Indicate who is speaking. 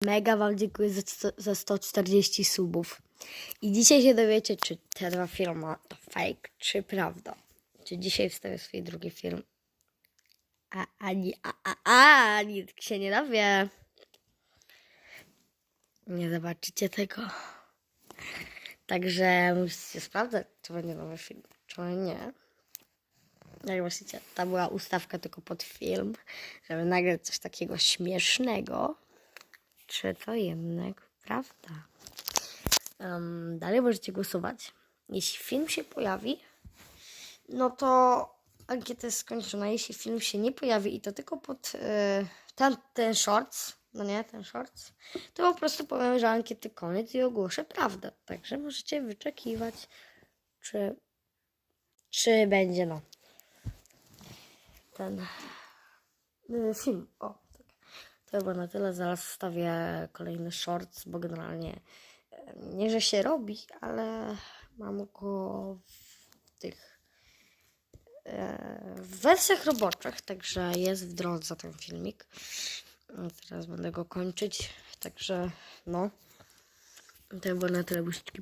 Speaker 1: Mega Wam dziękuję za, za 140 subów. I dzisiaj się dowiecie, czy te dwa filmy to fake, czy prawda. Czy dzisiaj wstawię swój drugi film. A ani, a, a, a, nikt się nie dowie. Nie zobaczycie tego. Także musicie sprawdzać, czy będzie nowy film, czy nie. Jak myślicie, to była ustawka tylko pod film, żeby nagrać coś takiego śmiesznego. Czy to jednak prawda? Em, dalej możecie głosować. Jeśli film się pojawi, no to ankieta jest skończona. Jeśli film się nie pojawi i to tylko pod e, ten, ten shorts, no nie, ten shorts, to po prostu powiem, że ankiety koniec i ogłoszę prawdę. Także możecie wyczekiwać, czy, czy będzie no ten y, film. O. To chyba na tyle. Zaraz wstawię kolejny shorts, bo generalnie e, nie, że się robi, ale mam go w tych e, w wersjach roboczych, także jest w drodze ten filmik. Teraz będę go kończyć, także no. To było na tyle buziczki.